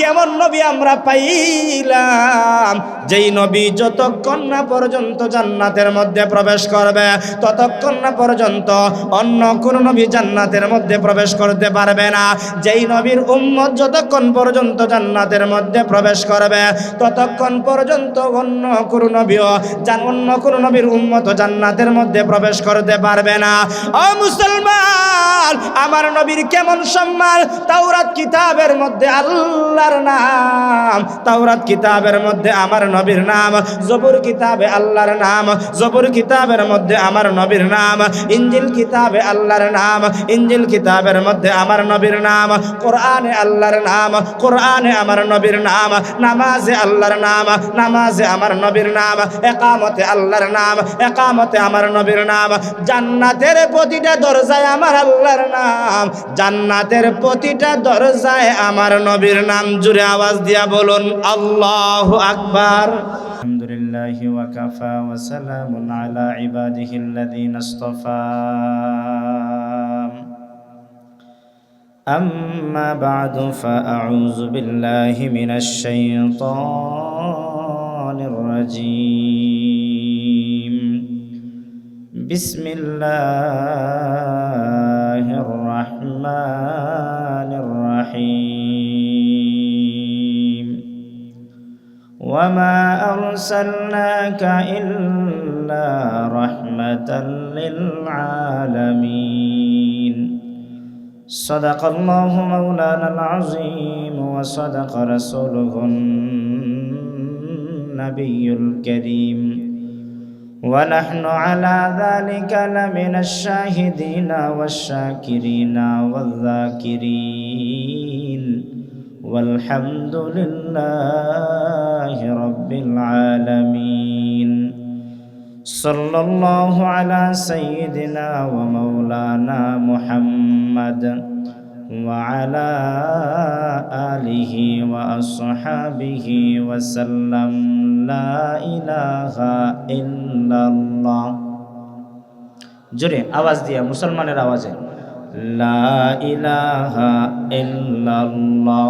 কেমন নবী আমরা পাইলাম? যেই নবী যতক্ষণ না পর্যন্ত জান্নাতের মধ্যে প্রবেশ করবে, ততক্ষণ না পর্যন্ত অন্য কোন নবী জান্নাতের মধ্যে প্রবেশ করতে পারবে না। যেই নবীর উম্মত যতক্ষণ পর্যন্ত জান্নাতের মধ্যে প্রবেশ করবে, ততক্ষণ পর্যন্ত অন্য কোন নবীও অন্য কোন নবীর উম্মত জান্নাতের মধ্যে প্রবেশ করতে পারবে না। ও মুসলমান, আমার নবীর কেমন সম্মান? তাওরাত কিতাবের মধ্যে আল্লাহর নাম। তাওরাত কিতাবের মধ্যে আমার নবীর নাম। জবুর কিতাবে আল্লাহর নাম। জবুর কিতাবের মধ্যে আমার নবীর নাম। ইঞ্জিল কিতাবে আল্লাহর নাম। ইঞ্জিল কিতাবের মধ্যে আমার নবীর নাম। কোরআনে আল্লাহর নাম। কোরআনে আমার নবীর নাম। নামাজে আল্লাহর নাম। নামাজে আমার নবীর নাম। একামতে আল্লাহর নাম। একামতে আমার নবীর নাম। জান্নাতের প্রতিটা দরজায় আমার আল্লাহর নাম। জান্নাতের প্রতিটা দরজায় আমার নবীর নাম। জুড়ে আওয়াজ দিয়া বলুন, আল্লাহ আকবার। আলহামদুলিল্লাহ ওয়াকাফা ওয়া সালামুন আলা ইবাদিহি আল্লাযীনা ইসতাফা আম্মা বা'দু ফাআউযু বিল্লাহি মিনাশ শাইতানির রাজীম। বিসমিল্লাহ। وما أرسلناك إلا رحمة للعالمين صدق الله مولانا العظيم وصدق رسوله النبي الكريم ونحن على ذلك لمن الشاهدين والشاكرين والذاكرين والحمد لله رب العالمين صلى الله على سيدنا ومولانا محمد وعلى آله وأصحابه وسلم لا إله إلا الله জোরে আওয়াজ দিয়া মুসলমানের আওয়াজে লা ইলাহা ইল্লাল্লাহ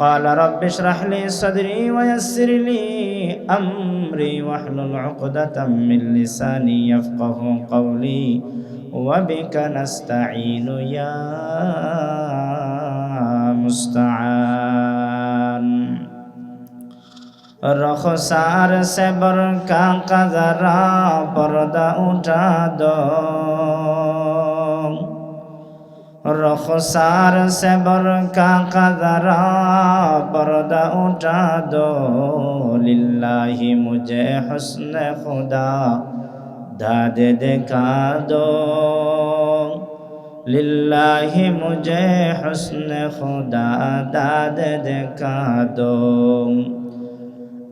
قال رب اشرح لي صدري ويسر لي أمري واحلل عقدة من لساني يفقه قولي وبك نستعين يا مستعان. رخصار سبر برکا قذرا پردہ اٹھا دو رخسار سے برکا کا ذرا پردہ اٹھا دو للہ مجھے حسن خدا داد دکھا دو للہ مجھے حسن خدا داد دکھا دو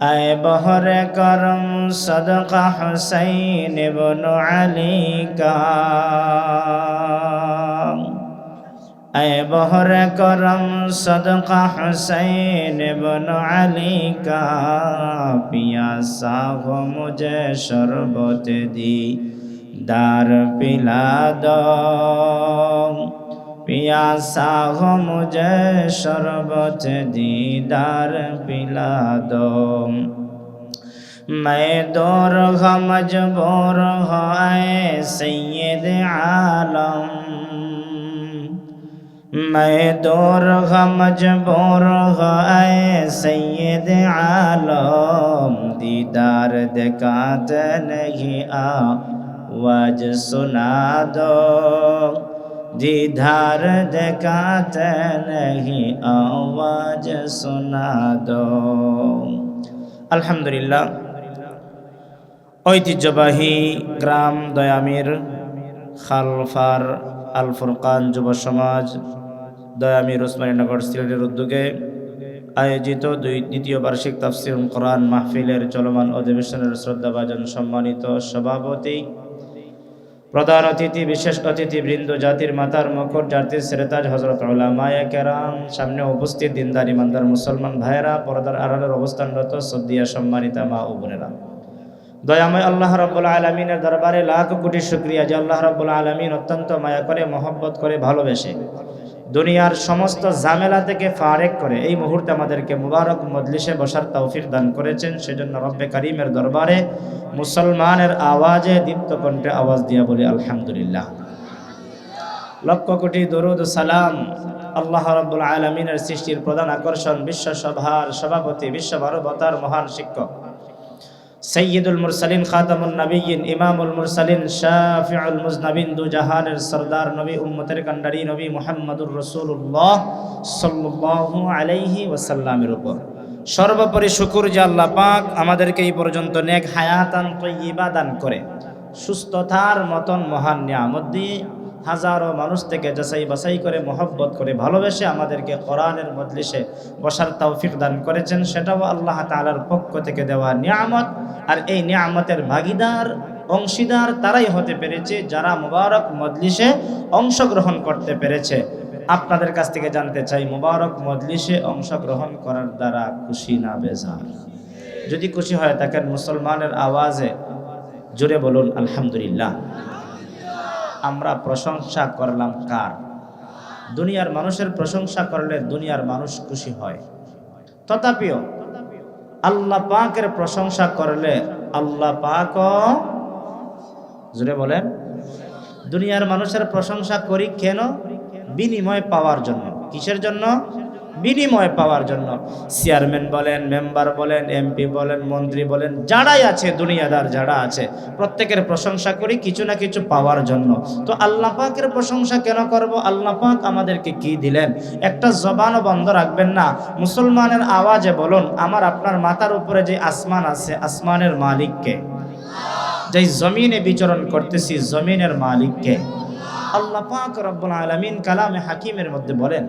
اے بہر کرم صدقہ حسین ابن علی کا اے بہر کرم صدقہ حسین بن علی کا پیاسا ہو مجھے شربت دی دار پلا دو پیاسا ہو مجھے شربت دی دار پلا دو میں دور غمجبور ہائے سید عالم मैं दौर हो मजबूर हो आए सैयद आलम दीदार दिखाते नहीं आ वाज सुना दो जिधर दिखाते नहीं आवाज सुना दो আলহামদুলিল্লাহ ঐতিহ্যবাহী গ্রাম দয়ামির খালফার আল ফুরকান যুব সমাজ দয়ামির ওসমানীনগর সিলেটের উদ্যোগে আয়োজিত দুই দ্বিতীয় বার্ষিক তাফসির কোরআন মাহফিলের চলমান অধিবেশনের শ্রদ্ধাভাজন সম্মানিত সভাপতি, প্রধান অতিথি, বিশেষ অতিথি বৃন্দ, জাতির মাতার মকর জাতির সেরেতাজ হজরত মায়া কেরাম, সামনে উপস্থিত দিনদার, ইমানদার মুসলমান ভাইয়েরা, পর্দার আড়ালের অবস্থানরত সদ্দিয়া সম্মানিতা মা ও বোনেরা। দয়াময় আল্লাহ রব্বুল আলমিনের দরবারে লাখ কোটি শুক্রিয়া যে আল্লাহ রব্বুল আলমিন অত্যন্ত মায়া করে, মহব্বত করে, ভালোবেসে দুনিয়ার সমস্ত ঝামেলা থেকে ফারেক করে এই মুহূর্তে আমাদেরকে মুবারক মজলিসে বসার তৌফিক দান করেছেন। সেজন্য রব্বে করিমের দরবারে মুসলমানের আওয়াজে দীপ্ত কণ্ঠে আওয়াজ দিয়া বলি, আলহামদুলিল্লাহ। লক্ষ কোটি দরুদ সালাম আল্লাহ রব্বুল আলমিনের সৃষ্টির প্রধান আকর্ষণ বিশ্বসভার সভাপতি, বিশ্ব মানবতার মহান শিক্ষক। সৈয়দুল মুরসালিন খাতামুল নবীন ইমামুল মুরসালিন শাফিউল মুজনবিন, দু জাহানের সরদার নবী, উম্মতের কান্ডারি নবী মোহাম্মদুর রসুল্লাহ সাল্লাল্লাহু আলাইহি ওয়াসাল্লামের উপর। সর্বোপরি শুকুর যে আল্লাহ পাক আমাদেরকে এই পর্যন্ত নেক হায়াতান তৈবা দান করে। সুস্থতার মতন মহান নিয়ামত দিয়ে হাজারো মানুষ থেকে যাচাই বাছাই করে, মহব্বত করে ভালোবেসে আমাদেরকে কোরআনের মজলিসে বসার তৌফিক দান করেছেন। সেটাও আল্লাহ তালার পক্ষ থেকে দেওয়া নিয়ামত। আর এই নিয়ামতের ভাগিদার, অংশীদার তারাই হতে পেরেছে যারা মুবারক মজলিসে অংশগ্রহণ করতে পেরেছে। আপনাদের কাছ থেকে জানতে চাই, মুবারক মজলিসে অংশগ্রহণ করার দ্বারা খুশি না বেজার? যদি খুশি হয় থাকেন মুসলমানের আওয়াজে, জোরে বলুন, আলহামদুলিল্লাহ। আমরা প্রশংসা করলাম কার? দুনিয়ার মানুষের প্রশংসা করলে দুনিয়ার মানুষ খুশি হয়। তথাপিও আল্লাহ পাকের প্রশংসা করলে আল্লাহ পাক জুড়ে বলেন, দুনিয়ার মানুষের প্রশংসা করি কেন? বিনিময় পাওয়ার জন্য। কিসের জন্য? বিনিময় পাওয়ার জন্য। চেয়ারম্যান বলেন, মেম্বার বলেন, এমপি বলেন, মন্ত্রী বলেন, যারাই আছে, দুনিয়াদার যারা আছে, প্রত্যেকের প্রশংসা করি কিছু না কিছু পাওয়ার জন্য। তো আল্লাহ পাকের প্রশংসা কেন করব? আল্লাহ পাক আমাদেরকে কি দিলেন? একটা জবানও বন্ধ রাখবেন না। মুসলমানের আওয়াজে বলুন, আমার আপনার মাথার উপরে যে আসমান আছে, আসমানের মালিককে। যেই জমিনে বিচরণ করতেছি, জমিনের মালিককে। আল্লাহ পাক রব্বুল আলামিন কালামে হাকিমের মধ্যে বলেন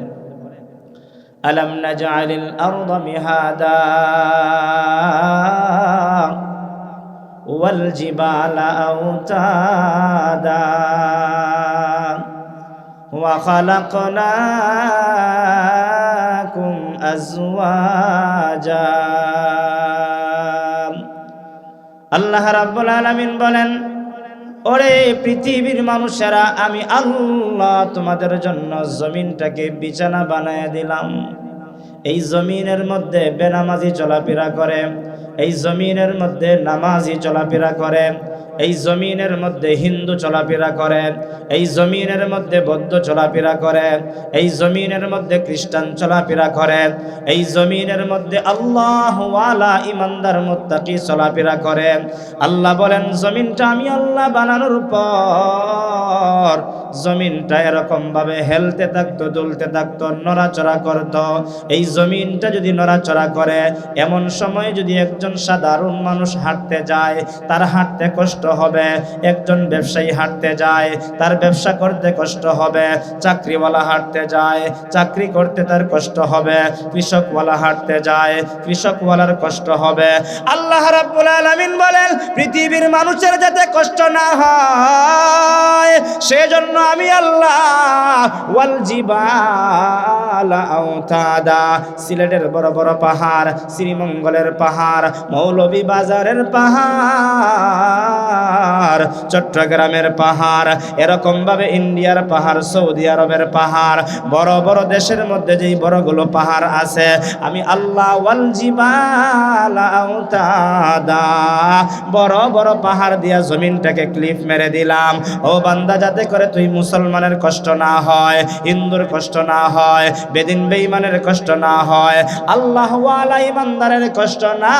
ألم نجعل الأرض مهادا والجبال أوتادا وخلقناكم أزواجا আল্লাহ রাব্বুল আলামিন বলেন ওরে পৃথিবীর মানুষেরা, আমি আল্লাহ তোমাদের জন্য জমিনটাকে বিছানা বানায় দিলাম। এই জমিনের মধ্যে বেনামাজি চলাফেরা করে, এই জমিনের মধ্যে নামাজি চলাফেরা করে এই জমিনের মধ্যে হিন্দু চলাফেরা করেন, এই জমিনের মধ্যে বৌদ্ধ চলাফেরা করেন, এই জমিনের মধ্যে খ্রিস্টান চলাফেরা করেন, এই জমিনের মধ্যে আল্লাহ ওয়ালা ইমানদার মোত্তাকি চলাফেরা করেন। আল্লাহ বলেন, জমিনটা আমি আল্লাহ বানানোর পর জমিনটা এরকম ভাবে হেলতে থাকতো দুলতে থাকতো, নড়াচড়া করত। এই জমিনটা যদি নড়াচড়া করে, এমন সময় যদি একজন সাধারণ মানুষ হাঁটতে যায়, তার হাঁটতে কষ্ট হবে। একজন ব্যবসায়ী হাঁটতে যায়, তার ব্যবসা করতে কষ্ট হবে। চাকরিওয়ালা হাঁটতে যায়, চাকরি করতে তার কষ্ট হবে। কৃষকওয়ালা হাঁটতে যায়, কৃষকওয়ালার কষ্ট হবে। আল্লাহ রাব্বুল আলামিন বলেন, পৃথিবীর মানুষের যাতে কষ্ট না হয়, সেজন্য আমি আল্লাহ ওয়াল সিলেটের বড় বড় পাহাড়, শ্রীমঙ্গলের পাহাড়, মৌলভী বাজারের পাহাড়, চট্টগ্রামের পাহাড় এরকম ভাবে ইন্ডিয়ার পাহাড়, সৌদি আরবের পাহাড়, বড় বড় দেশের মধ্যে যেই বড়গুলো পাহাড় আছে, আমি আল্লাহ ওয়াল জিবালা বড় বড় পাহাড় দিয়া জমিনটাকে ক্লিফ মেরে দিলাম। ও বান্দা, যাতে করে তুই মুসলমানের কষ্ট না হয় হিন্দুর কষ্ট না হয়, বেদিন বেঈমানের কষ্ট না হয় আল্লাহওয়ালা ইমানদারের কষ্ট না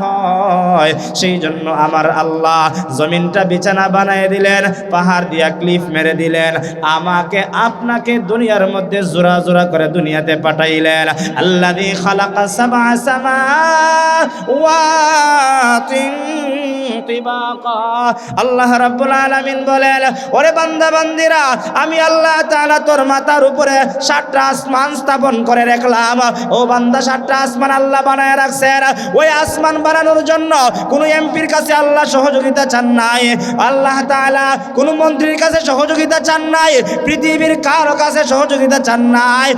হয়। সেই জন্য আমার আল্লাহ জমিনটা বিছানা বানায় দিলেন, পাহাড় দিয়া ক্লিফ মেরে দিলেন, আমাকে আপনাকে দুনিয়ার মধ্যে জোড়া জোড়া করে দুনিয়াতে পাঠাইলেন। আল্লাহ খালাকা সামা সামা ওয়াতিন আল্লাহ রাব্বুল আলামিন বলেন, ওরে বান্দা বান্দিরা আমি আল্লাহ তাআলা তোর মাথার উপরে সাতটা আসমান স্থাপন করে রাখলাম। ও বান্দা, সাতটা আসমান আল্লাহ বানায় রাখছেন। ওই আসমান বানানোর জন্য কোনো এমপির কাছে আল্লাহ সহযোগিতা চান নাই। আল্লাহ তাআলা কোনো মন্ত্রীর কাছে সহযোগিতা চান নাই। পৃথিবীর কারও কাছে সহযোগিতা চান নাই।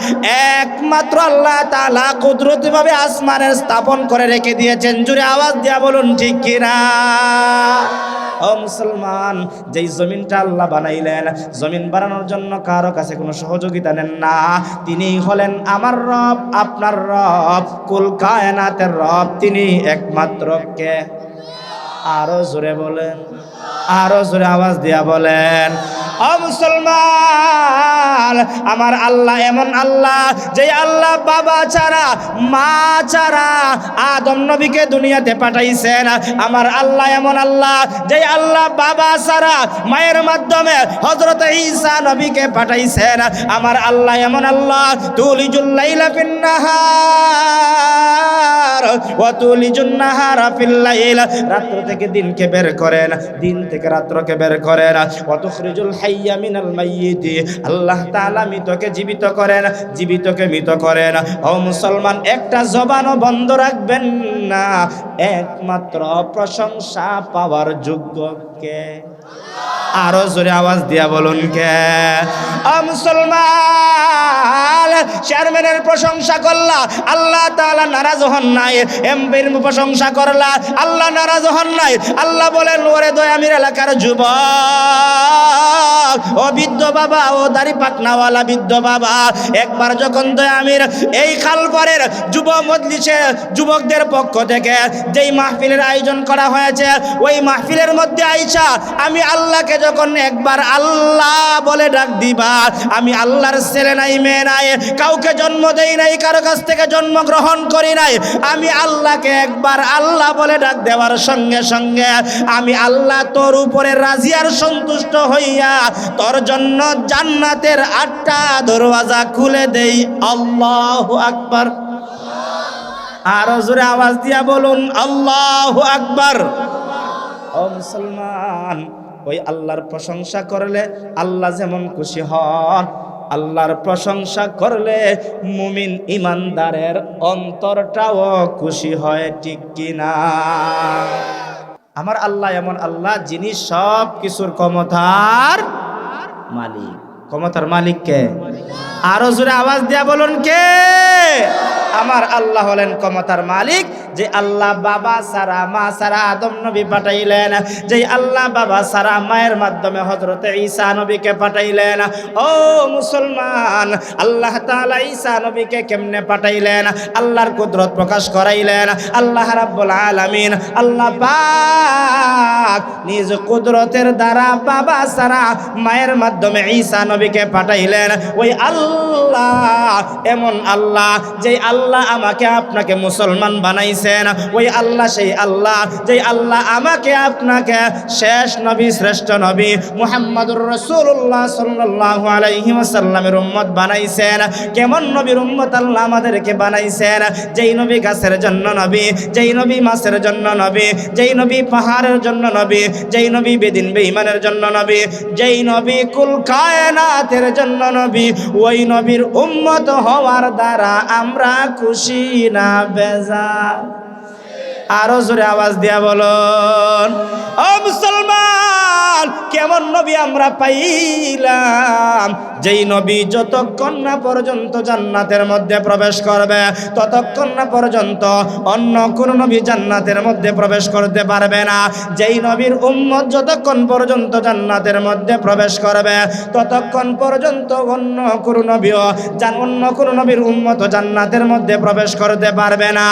একমাত্র আল্লাহ তাআলা কুদরতিভাবে আসমানের স্থাপন করে রেখে দিয়েছেন। জুড়ে আওয়াজ দিয়া বলুন, ঠিক কিনা? ও মুসলমান, যেই জমিনটা আল্লাহ বানাইলেন, জমিন বানানোর জন্য কারও কাছে কোনো সহযোগিতা নেন না। তিনি হলেন আমার রব, আপনার রব, কুল কায়নাতের রব, তিনি একমাত্র কে? আরও জোরে বলেন, আরও জোরে আওয়াজ দিয়া বলেন, ও মুসলমান! আমার আল্লাহ এমন আল্লাহ যে আল্লাহ বাবা ছাড়া, মা ছাড়া আদম নবীকে দুনিয়াতে পাঠাইছেন। আমার আল্লাহ এমন আল্লাহ যে আল্লাহ বাবা ছাড়া মায়ের মাধ্যমে হজরত ঈসা নবীকে পাঠাইছেন। আমার আল্লাহ এমন আল্লাহ তুলিজুল্লাইলা ফিন্নাহার ওয়া তুলিজুন্নাহারা ফিল্লাইল রাত্র থেকে দিনকে বের করেন, দিন থেকে রাত্রকে বের করেন। ওয়া তুখরিজুল হাইয়া মিনাল মাইয়িতি, আল্লাহ তাআলা মৃতকে জীবিত করেন, জীবিতকে মৃত করেন। ও মুসলমান, একটা জবানও বন্ধ রাখবেন না। একমাত্র প্রশংসা পাওয়ার যোগ্য কে? আরও জোরে আওয়াজ দিয়া বলুন কে? মুসলমান, চেয়ারম্যানের প্রশংসা করলা, আল্লাহ তাআলা নারাজ হন নাই, এমপির প্রশংসা করলা, আল্লাহ নারাজ হন নাই, আল্লাহ বলেন, ওরে দয়ামির এলাকার যুবক, ও বৃদ্ধ বাবা, ও দাড়ি পাকনাওয়ালা বৃদ্ধ বাবা, একবার যখন দয়ামির এই খালপারের যুব মজলিসে যুবকদের পক্ষ থেকে যেই মাহফিলের আয়োজন করা হয়েছে, ওই মাহফিলের মধ্যে আইসা আমি আল্লাহকে যখন একবার আল্লাহ বলে ডাক দিবা, আমি আল্লাহর ছেলে নাই, মেয়ে নাই, কাউকে জন্ম দেই নাই, কারও কাছ থেকে জন্মগ্রহণ করি নাই, আমি আল্লাহকে একবার আল্লাহ বলে ডাক দেওয়ার সঙ্গে সঙ্গে আমি আল্লাহ তোর উপরে রাজি আর সন্তুষ্ট হইয়া তোর জন্য জান্নাতের আটটা দরওয়াজা খুলে দেই। আল্লাহ আকবার। আরও জোরে আওয়াজ দিয়া বলুন, আল্লাহ আকবার। ও মুসলমান ওই আল্লাহর প্রশংসা করলে আল্লাহ যেমন খুশি হন, আল্লাহর প্রশংসা করলে মুমিন ইমানদারের অন্তরটাও খুশি হয়, ঠিক কিনা? আমার আল্লাহ এমন আল্লাহ যিনি সব কিছুর ক্ষমতার মালিক। ক্ষমতার মালিককে আরও জোরে আওয়াজ দেয়া বলুন কে? আমার আল্লাহ হলেন ক্ষমতার মালিক, যে আল্লাহ বাবা সারা, মা সারা, আদম নবী পাঠাইলেন। যে আল্লাহ বাবা সারা, মায়ের মাধ্যমে হজরতে ঈসা নবীকে পাঠাইলেন। ও মুসলমান, আল্লাহ তাআলা ঈসা নবীকে কেমনে পাঠাইলেন? আল্লাহর কুদরত প্রকাশ করাইলেন। আল্লাহ রাব্বুল আলামিন, আল্লাহ পাক নিজ কুদরতের দ্বারা বাবা সারা, মায়ের মাধ্যমে ঈসা নবীকে পাঠাইলেন। ওই আল্লাহ, এমন আল্লাহ যে আল্লাহ আমাকে আপনাকে মুসলমান বানাইছেন। ওই আল্লাহ সেই আল্লাহ যে আল্লাহ আমাকে আপনাকে শেষ নবী, শ্রেষ্ঠ নবী মুহাম্মদুর রাসূলুল্লাহ সাল্লাল্লাহু আলাইহি ওয়াসাল্লামের উম্মত বানাইছেন। কেমন নবীর উম্মত আল্লাহ আমাদেরকে বানাইছেন? যেই নবী গাছের জন্য নবী, যেই নবী মাছের জন্য নবী, যেই নবী পাহাড়ের জন্য নবী, যেই নবী বেদিন বেঈমানের জন্য নবী, যেই নবী কুল কায়নাতের জন্য নবী, ওই নবীর উম্মত হওয়ার দ্বারা আমরা খুশি না বেজা আরও জোরে আওয়াজ দিয়া বলুন ও মুসলমান! কেমন নবী আমরা পাইলাম? যেই নবী যতক্ষণ না পর্যন্ত জান্নাতের মধ্যে প্রবেশ করবে, ততক্ষণ না পর্যন্ত অন্য কোন নবী জান্নাতের মধ্যে প্রবেশ করতে পারবে না। যেই নবীর উম্মত যতক্ষণ পর্যন্ত জান্নাতের মধ্যে প্রবেশ করবে, ততক্ষণ পর্যন্ত অন্য কোন নবীও অন্য কোন নবীর উম্মত জান্নাতের মধ্যে প্রবেশ করতে পারবে না।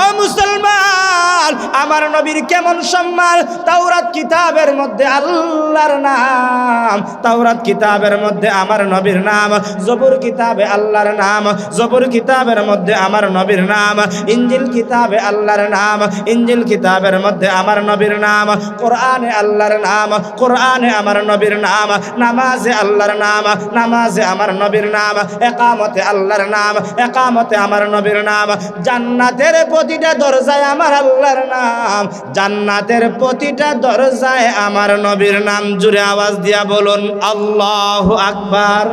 ও মুসলমান, আমার নবীর কেমন সম্মান? তাওরাত কিতাবের মধ্যে আল্লাহ আল্লাহর নাম। তাওরাত কিতাবের মধ্যে আমার নবীর নাম, জবুর কিতাবে আল্লাহর নাম, জবুর কিতাবের মধ্যে আমার নবীর নাম, ইঞ্জিল কিতাবে আল্লাহর নাম, ইঞ্জিল কিতাবের মধ্যে আমার নবীর নাম, কোরআনে আল্লাহর নাম, কোরআনে আমার নবীর নাম, নামাজে আল্লাহর নাম, নামাজে আমার নবীর নাম, একামতে আল্লাহর নাম, একামতে আমার নবীর নাম। জান্নাতের প্রতিটা দরজায় আমার আল্লাহর নাম, জান্নাতের প্রতিটা দরজায় আমার নবীর নাম জুড়ে আওয়াজ দিয়া বলুন আল্লাহ আকবার।